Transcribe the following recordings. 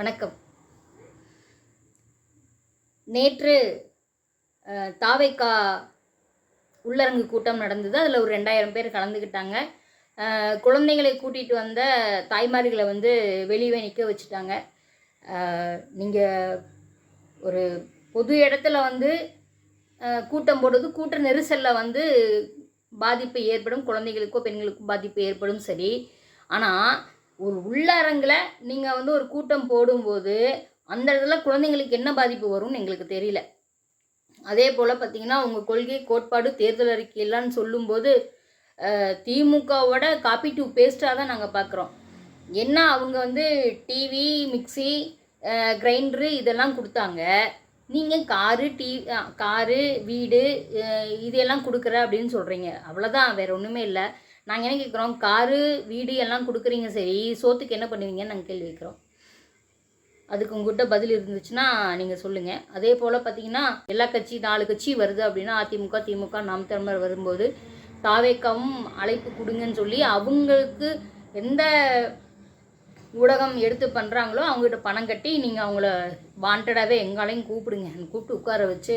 வணக்கம். நேற்று தாவைக்கா உள்ளரங்கு கூட்டம் நடந்தது. அதில் ஒரு ரெண்டாயிரம் பேர் கலந்துக்கிட்டாங்க குழந்தைங்களை குழந்தைகளை கூட்டிகிட்டு வந்த தாய்மார்களை வந்து வெளியே நிற்க வச்சுட்டாங்க. நீங்கள் ஒரு பொது இடத்துல வந்து கூட்டம் போடுறது கூட்ட நெரிசலில் வந்து பாதிப்பு ஏற்படும். குழந்தைகளுக்கோ பெண்களுக்கோ பாதிப்பு ஏற்படும் சரி. ஆனால் ஒரு உள்ளரங்கில் நீங்கள் வந்து ஒரு கூட்டம் போடும்போது அந்த இடத்துல குழந்தைங்களுக்கு என்ன பாதிப்பு வரும்னு எங்களுக்கு தெரியல. அதே போல் பார்த்தீங்கன்னா உங்கள் கொள்கை கோட்பாடு தேர்தல் அறிக்கையிலான்னு சொல்லும்போது திமுகவோட காப்பி டு பேஸ்ட்டாக தான் நாங்கள் பார்க்குறோம் என்ன அவங்க வந்து டிவி மிக்சி கிரைண்டரு இதெல்லாம் கொடுத்தாங்க. நீங்கள் காரு டீ காரு வீடு இதையெல்லாம் கொடுக்குற அப்படின்னு சொல்கிறீங்க அவ்வளோதான் வேறு ஒன்றுமே இல்லை. நாங்கள் என்ன கேட்குறோம் காரு வீடு எல்லாம் கொடுக்குறீங்க சரி சோத்துக்கு என்ன பண்ணுவீங்கன்னு நாங்கள் கேள்வி வைக்கிறோம் அதுக்கு உங்ககிட்ட பதில் இருந்துச்சுன்னா நீங்கள் சொல்லுங்கள் அதே போல் பார்த்தீங்கன்னா எல்லா கட்சி நாலு கட்சி வருது அப்படின்னா அதிமுக திமுக நாம் தமிழர் வரும்போது தாவேக்காவும் அழைப்பு கொடுங்கன்னு சொல்லி அவங்களுக்கு எந்த ஊடகம் எடுத்து பண்ணுறாங்களோ அவங்ககிட்ட பணம் கட்டி நீங்கள் அவங்கள வாண்டடாகவே எங்காலையும் கூப்பிடுங்க. கூப்பிட்டு உட்கார வச்சு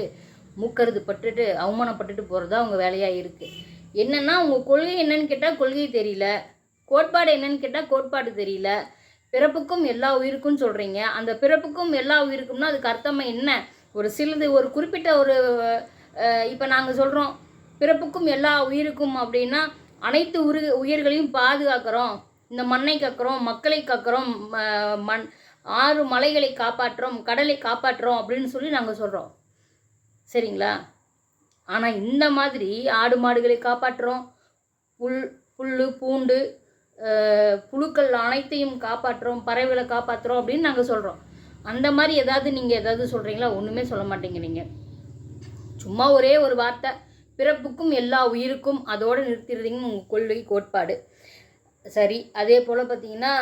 மூக்கறது பட்டுட்டு அவமானப்பட்டுட்டு போகிறது அவங்க வேலையாக இருக்குது என்னென்னா உங்கள் கொள்கை என்னன்னு கேட்டால் கொள்கை தெரியல. கோட்பாடு என்னன்னு கேட்டால் கோட்பாடு தெரியல. பிறப்புக்கும் எல்லா உயிருக்கும் சொல்கிறீங்க அந்த பிறப்புக்கும் எல்லா உயிருக்கும்னா அதுக்கு அர்த்தமாக என்ன? ஒரு சிலது ஒரு குறிப்பிட்ட ஒரு இப்போ நாங்கள் சொல்கிறோம் பிறப்புக்கும் எல்லா உயிருக்கும் அப்படின்னா அனைத்து உரு உயிர்களையும் பாதுகாக்கிறோம். இந்த மண்ணை காக்கிறோம் மக்களை காக்கிறோம் ம- மண் ஆறு மலைகளை காப்பாற்றுறோம் கடலை காப்பாற்றுறோம் அப்படின்னு சொல்லி நாங்கள் சொல்கிறோம் சரிங்களா? ஆனால் இந்த மாதிரி ஆடு மாடுகளை காப்பாற்றுறோம். புல் புல் பூண்டு புழுக்கள் அனைத்தையும் காப்பாற்றுறோம் பறவைகளை காப்பாற்றுறோம் அப்படின்னு நாங்கள் சொல்கிறோம் அந்த மாதிரி ஏதாவது நீங்கள் ஏதாவது சொல்கிறீங்களா ஒன்றுமே சொல்ல மாட்டேங்கிறீங்க. சும்மா ஒரே ஒரு வார்த்தை. பிறப்புக்கும் எல்லா உயிருக்கும் அதோடு நிறுத்திடுறீங்கன்னு உங்கள் கொள்கை கோட்பாடு. சரி அதே போல் பார்த்தீங்கன்னா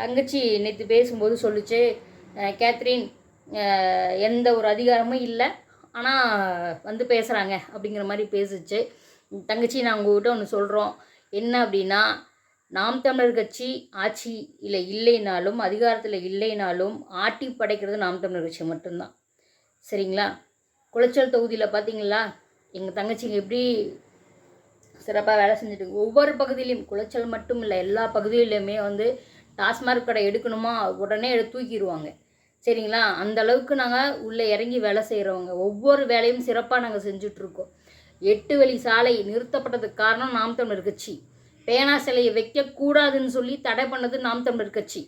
தங்கச்சி நேற்று பேசும்போது சொல்லுச்சு கேத்ரின் எந்த ஒரு அதிகாரமும் இல்லை. ஆனால் வந்து பேசுகிறாங்க அப்படிங்கிற மாதிரி பேசிச்சு. தங்கச்சி நான் உங்கள்கிட்ட ஒன்று சொல்கிறோம் என்ன அப்படின்னா நாம் தமிழர் கட்சி ஆட்சியில் இல்லைனாலும் அதிகாரத்தில் இல்லைனாலும் ஆட்டி படைக்கிறது நாம் தமிழர் கட்சி மட்டும்தான். சரிங்களா? குளச்சல் தொகுதியில் பார்த்தீங்களா எங்கள் தங்கச்சிங்க எப்படி சிறப்பாக வேலை செஞ்சுட்டு ஒவ்வொரு பகுதியிலையும் குளச்சல் மட்டும் இல்லை எல்லா பகுதியிலையுமே வந்து டாஸ்மார்க் கடை எடுக்கணுமா? உடனே எடுத்து தூக்கிடுவாங்க. சரிங்களா? அந்த அளவுக்கு நாங்கள் உள்ளே இறங்கி வேலை செய்கிறவங்க ஒவ்வொரு வேலையும் சிறப்பாக நாங்கள் செஞ்சுட்ருக்கோம். எட்டு வழி சாலை நிறுத்தப்பட்டதுக்கு காரணம் நாம் தமிழர் கட்சி. பேனா சிலையை வைக்கக்கூடாதுன்னு சொல்லி தடை பண்ணது நாம் தமிழர் கட்சி.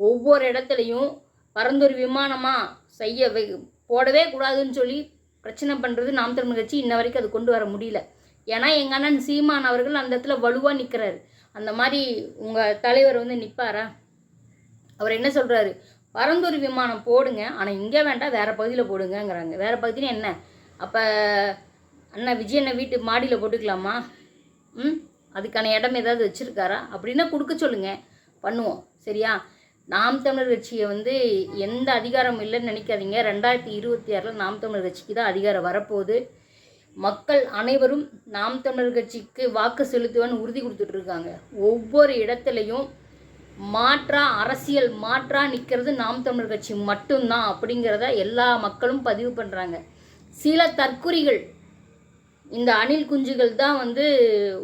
ஒவ்வொரு இடத்துலையும் பரந்தொரு விமானமாக செய்ய வை போடவே கூடாதுன்னு சொல்லி பிரச்சனை பண்ணுறது நாம் தமிழர் கட்சி. இன்ன வரைக்கும் அது கொண்டு வர முடியல. ஏன்னா எங்கள் அண்ணன் சீமான் அவர்கள் அந்த இடத்துல வலுவாக நிற்கிறாரு அந்த மாதிரி உங்கள் தலைவர் வந்து நிற்பாரா அவர் என்ன சொல்கிறாரு பரந்தூர் விமானம் போடுங்க. ஆனால் இங்கே வேண்டாம் வேறு பகுதியில் போடுங்கங்கிறாங்க. வேறு பகுதியில் என்ன? அப்போ அண்ணா விஜய் அண்ணன் வீட்டு மாடியில் போட்டுக்கலாமா? ம்? அதுக்கான இடம் ஏதாவது வச்சுருக்காரா? அப்படின்னா கொடுக்க சொல்லுங்கள் பண்ணுவோம். சரியா? நாம் தமிழர் கட்சியை வந்து எந்த அதிகாரம் இல்லைன்னு நினைக்காதீங்க. ரெண்டாயிரத்தி இருபத்தி ஆறில் நாம் தமிழர் கட்சிக்கு தான் அதிகாரம் வரப்போகுது. மக்கள் அனைவரும் நாம் தமிழர் கட்சிக்கு வாக்கு செலுத்துவேன்னு உறுதி கொடுத்துட்ருக்காங்க ஒவ்வொரு இடத்துலையும் மாற்றா அரசியல் மாற்றா நிற்கிறது நாம் தமிழர் கட்சி மட்டும்தான் அப்படிங்கிறத எல்லா மக்களும் பதிவு பண்ணுறாங்க சில தற்குறிகள் இந்த அணில் குஞ்சுகள் தான் வந்து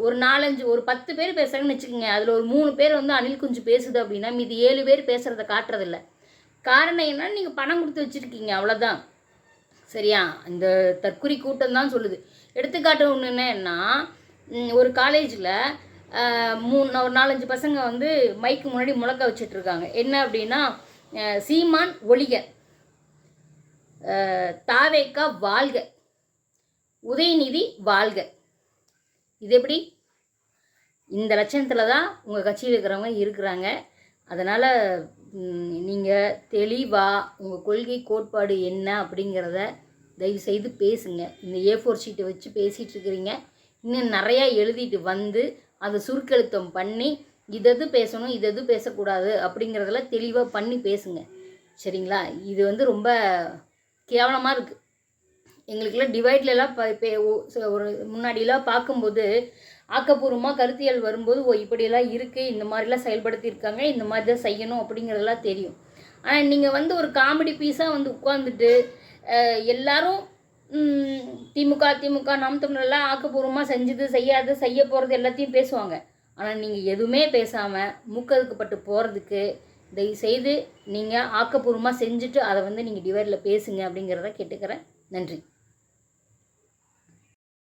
ஒரு நாலஞ்சு ஒரு பத்து பேர் பேசுகிறாங்கன்னு வச்சுக்கோங்க. அதில் ஒரு மூணு பேர் வந்து அணில் குஞ்சு பேசுது அப்படின்னா மீதி ஏழு பேர் பேசுகிறத காட்டுறதில்ல. காரணம் என்னன்னு நீங்கள் பணம் கொடுத்து வச்சுருக்கீங்க அவ்வளோதான் சரியா? இந்த தற்குறி கூட்டம் தான் சொல்லுது. எடுத்துக்காட்டு ஒன்று என்னன்னா ஒரு காலேஜில் மூணு ஒரு நாலஞ்சு பசங்க வந்து மைக்கு முன்னாடி முழக்க வச்சிட்ருக்காங்க. என்ன அப்படின்னா சீமான் ஒளிக தாவேக்கா வாழ்க உதயநிதி வாழ்க. இது எப்படி? இந்த லட்சணத்தில் தான் உங்கள் கட்சியில் இருக்கிறவங்க இருக்கிறாங்க. அதனால் நீங்கள் தெளிவாக உங்கள் கொள்கை கோட்பாடு என்ன அப்படிங்கிறத தயவு செய்து பேசுங்க. இந்த ஏ ஃபோர் ஷீட்டை வச்சு பேசிகிட்டு இருக்கிறீங்க. இன்னும் நிறையா எழுதிட்டு வந்து அதை சுருக்கெழுத்தம் பண்ணி இதது பேசணும் இதது பேசக்கூடாது அப்படிங்கிறதெல்லாம் தெளிவாக பண்ணி பேசுங்க. சரிங்களா? இது வந்து ரொம்ப கேவலமாக இருக்குது எங்களுக்கெல்லாம் டிவைட்லலாம் ப ஒரு முன்னாடிலாம் பார்க்கும்போது ஆக்கப்பூர்வமாக கருத்தியல் வரும்போது ஓ இப்படியெல்லாம் இருக்குது இந்த மாதிரிலாம் செயல்படுத்தியிருக்காங்க இந்த மாதிரி தான் செய்யணும் அப்படிங்கிறதெல்லாம் தெரியும். ஆனால் நீங்கள் வந்து ஒரு காமெடி பீஸாக வந்து உட்காந்துட்டு எல்லாரும் திமுக திமுக நாம் தமிழெல்லாம் ஆக்கப்பூர்வமாக செஞ்சது செய்யாது செய்ய போகிறது எல்லாத்தையும் பேசுவாங்க. ஆனால் நீங்கள் எதுவுமே பேசாமல் மூக்கதுக்கப்பட்டு போகிறதுக்கு தயவு செய்து நீங்கள் ஆக்கப்பூர்வமாக செஞ்சுட்டு அதை வந்து நீங்கள் டிவைடில் பேசுங்க அப்படிங்கிறத கேட்டுக்கிறேன். நன்றி.